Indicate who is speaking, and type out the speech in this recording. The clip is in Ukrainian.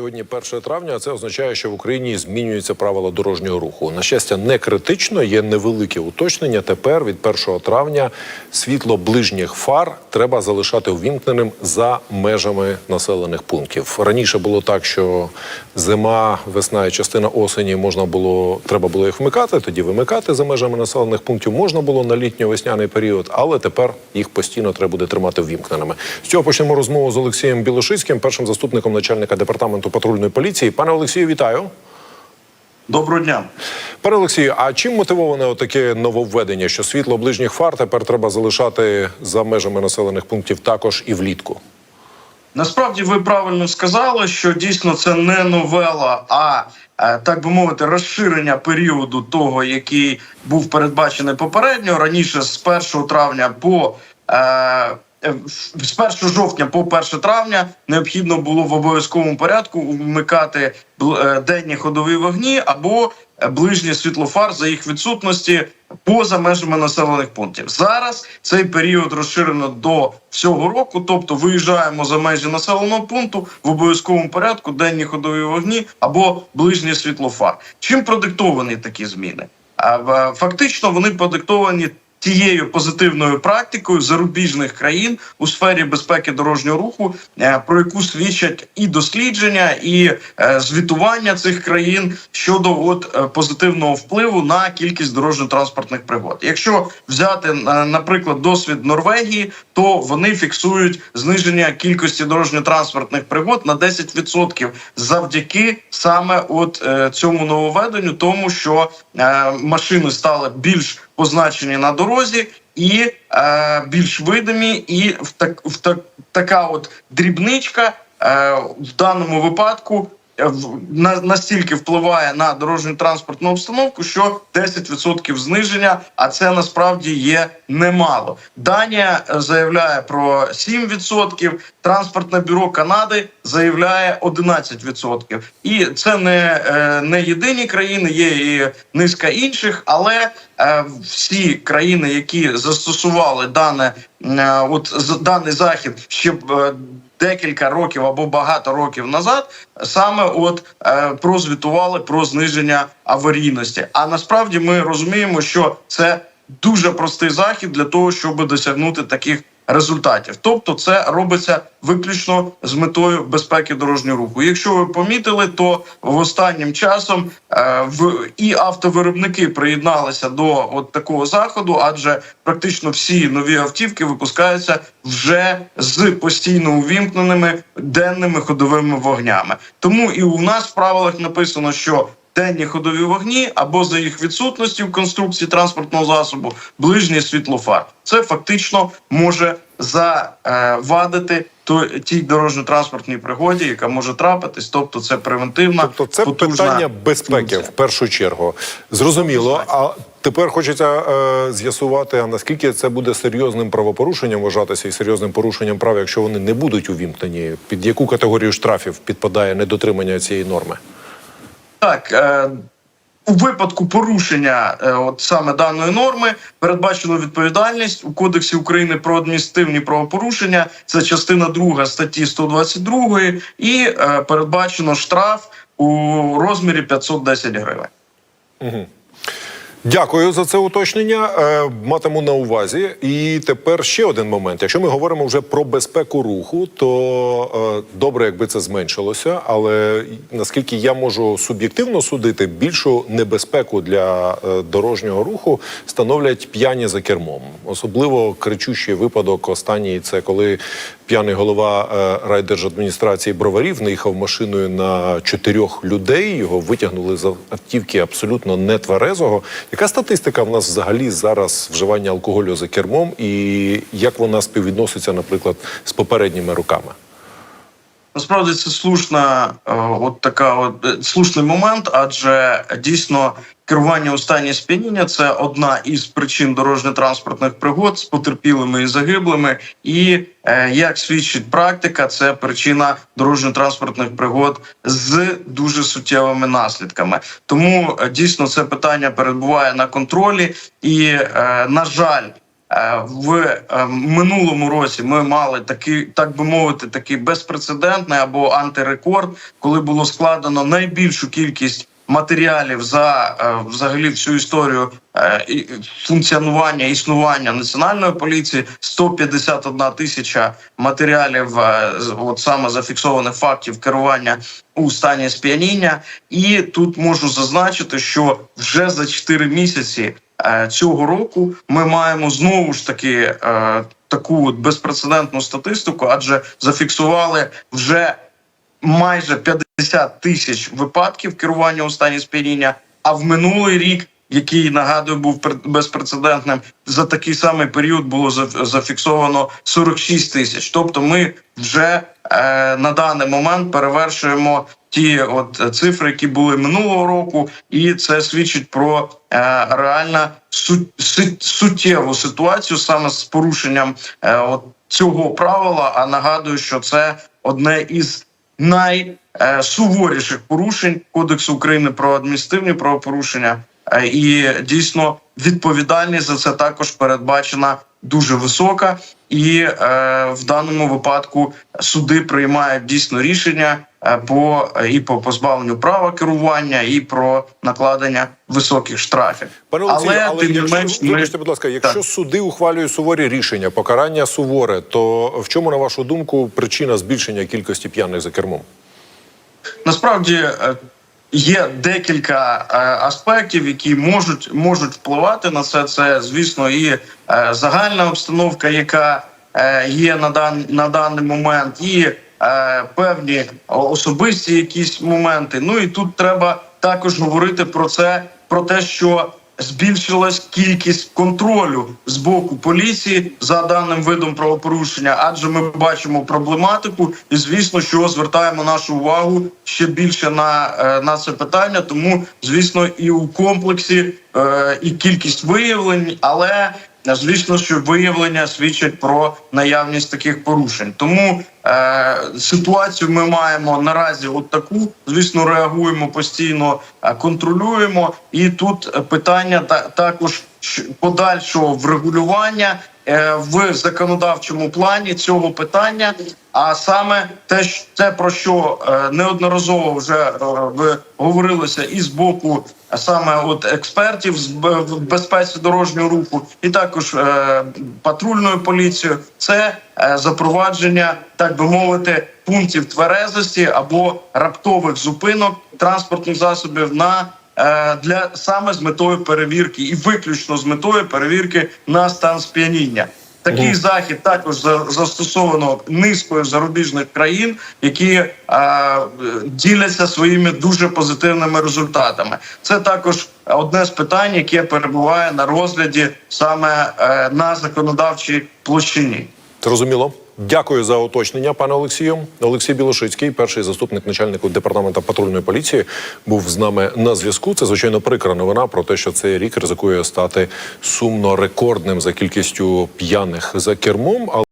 Speaker 1: Сьогодні 1 травня, а це означає, що в Україні змінюються правила дорожнього руху. На щастя, не критично, є невелике уточнення. Тепер від 1 травня світло ближніх фар треба залишати увімкненим за межами населених пунктів. Раніше було так, що зима, весна і частина осені можна було, треба було їх вмикати, тоді вимикати за межами населених пунктів можна було на літньо-весняний період, але тепер їх постійно треба буде тримати ввімкненими. З цього почнемо розмову з Олексієм Білошицьким, першим заступником начальника департаменту патрульної поліції. Пане Олексію, вітаю.
Speaker 2: Доброго дня.
Speaker 1: Пане Олексію, а чим мотивоване таке нововведення, що світло ближніх фар тепер треба залишати за межами населених пунктів також і влітку?
Speaker 2: Насправді ви правильно сказали, що дійсно це не новела, а е, так би мовити, розширення періоду того, який був передбачений попередньо раніше з 1 травня по. Е, з 1 жовтня по 1 травня необхідно було в обов'язковому порядку вмикати е, денні ходові вогні або е, ближні світлофар за їх відсутності поза межами населених пунктів. Зараз цей період розширено до всього року, тобто виїжджаємо за межі населеного пункту в обов'язковому порядку денні ходові вогні або ближні світлофар. Чим продиктовані такі зміни? Фактично вони продиктовані тією позитивною практикою зарубіжних країн у сфері безпеки дорожнього руху, е, про яку свідчать і дослідження, і е, звітування цих країн щодо от е, позитивного впливу на кількість дорожньо-транспортних пригод. Якщо взяти наприклад досвід Норвегії, то вони фіксують зниження кількості дорожньо-транспортних пригод на 10% завдяки саме от цьому нововведенню, тому що машини стали більш позначені на дорозі і е, більш видимі, і в так в так така от дрібничка е, в даному випадку. Е, настільки впливає на дорожню транспортну обстановку, що 10% зниження, а це насправді є немало. Данія е, заявляє про 7%, транспортне бюро Канади заявляє 11%. І це не, е, не єдині країни, є і низка інших, але всі країни, які застосували дане от даний захід ще б, е, декілька років або багато років назад, саме от е, прозвітували про зниження аварійності. А насправді ми розуміємо, що це дуже простий захід для того, щоб досягнути таких результатів. Тобто, це робиться виключно з метою безпеки дорожнього руху. Якщо ви помітили, то в останнім часом е, в і автовиробники приєдналися до от такого заходу, адже практично всі нові автівки випускаються вже з постійно увімкненими денними ходовими вогнями. Тому і у нас в правилах написано, що денні ходові вогні або за їх відсутності в конструкції транспортного засобу ближній світлофар. Це фактично може завадити той тій дорожньо-транспортній пригоді, яка може трапитись. Тобто, це превентивна
Speaker 1: Тобто це
Speaker 2: потужна
Speaker 1: питання безпеки
Speaker 2: функція.
Speaker 1: в першу чергу. Зрозуміло. А тепер хочеться е, з'ясувати, а наскільки це буде серйозним правопорушенням вважатися і серйозним порушенням прав, якщо вони не будуть увімкнені. Під яку категорію штрафів підпадає недотримання цієї норми?
Speaker 2: Так, е, у випадку порушення е, от саме даної норми передбачено відповідальність у Кодексі України про адміністративні правопорушення. Це частина 2 статті 122 і е, передбачено штраф у розмірі 510 гривень.
Speaker 1: Дякую за це уточнення. Е, матиму на увазі. І тепер ще один момент. Якщо ми говоримо вже про безпеку руху, то е, добре, якби це зменшилося. Але наскільки я можу суб'єктивно судити, більшу небезпеку для е, дорожнього руху становлять п'яні за кермом. Особливо кричущий випадок останній це коли п'яний голова е, райдержадміністрації броварів наїхав машиною на чотирьох людей. Його витягнули з автівки абсолютно нетверезого. Яка статистика в нас взагалі зараз вживання алкоголю за кермом, і як вона співвідноситься, наприклад, з попередніми роками?
Speaker 2: Насправді це слушна, е, от така от е, слушний момент, адже дійсно керування у стані сп'яніння це одна із причин дорожньо-транспортних пригод з потерпілими і загиблими. І е, як свідчить практика, це причина дорожньо-транспортних пригод з дуже суттєвими наслідками. Тому дійсно це питання перебуває на контролі, і на жаль. Е, в е, минулому році ми мали такий, так би мовити, такий безпрецедентний або антирекорд, коли було складено найбільшу кількість матеріалів за е, взагалі всю історію функціонування існування національної поліції 151 тисяча матеріалів, от саме зафіксованих фактів керування у стані сп'яніння. І тут можу зазначити, що вже за 4 місяці цього року ми маємо знову ж таки е, таку безпрецедентну статистику, адже зафіксували вже майже 50 тисяч випадків керування у стані сп'яніння. А в минулий рік, який нагадую, був безпрецедентним, за такий самий період було заф- зафіксовано 46 тисяч. Тобто, ми вже е, на даний момент перевершуємо ті от цифри, які були минулого року, і це свідчить про е, реально су- су- суттєву ситуацію саме з порушенням е, от цього правила. А нагадую, що це одне із найсуворіших порушень Кодексу України про адміністративні правопорушення, Е, і дійсно відповідальність за це також передбачена дуже висока. І е, в даному випадку суди приймають дійсно рішення е, по і по позбавленню права керування, і про накладення високих штрафів.
Speaker 1: Пане Олексію, але,
Speaker 2: тим не
Speaker 1: якщо,
Speaker 2: менш, ми-
Speaker 1: вибачте, будь ласка, якщо
Speaker 2: Так.
Speaker 1: суди ухвалюють суворі рішення, покарання суворе, то в чому, на вашу думку, причина збільшення кількості п'яних за кермом?
Speaker 2: Насправді е, є декілька е, аспектів, які можуть можуть впливати на це. Це звісно, і е, загальна обстановка, яка е, є на дан на даний момент, і певні особисті якісь моменти. Ну і тут треба також говорити про це, про те, що збільшилась кількість контролю з боку поліції за даним видом правопорушення, адже ми бачимо проблематику, і звісно, що звертаємо нашу увагу ще більше на, е, на це питання. Тому, звісно, і у комплексі е, і кількість виявлень, але Звісно, що виявлення свідчать про наявність таких порушень. Тому ситуацію ми маємо наразі от таку. Звісно, реагуємо постійно, е, контролюємо. І тут е, питання та також подальшого врегулювання е, в законодавчому плані цього питання. А саме те, те про що е, неодноразово вже е, говорилося, і з боку саме от експертів з безпеці дорожнього руху, і також патрульною поліцією, це запровадження, так би мовити, пунктів тверезості або раптових зупинок транспортних засобів на для саме з метою перевірки, і виключно з метою перевірки на стан сп'яніння. Такий захід також за- застосовано низкою зарубіжних країн, які е, діляться своїми дуже позитивними результатами. Це також одне з питань, яке перебуває на розгляді саме е, на законодавчій площині.
Speaker 1: Зрозуміло. Дякую за уточнення, пане Олексію. Олексій Білошицький, перший заступник начальника департаменту патрульної поліції, був з нами на зв'язку. Це звичайно прикра новина про те, що цей рік ризикує стати сумно рекордним за кількістю п'яних за кермом.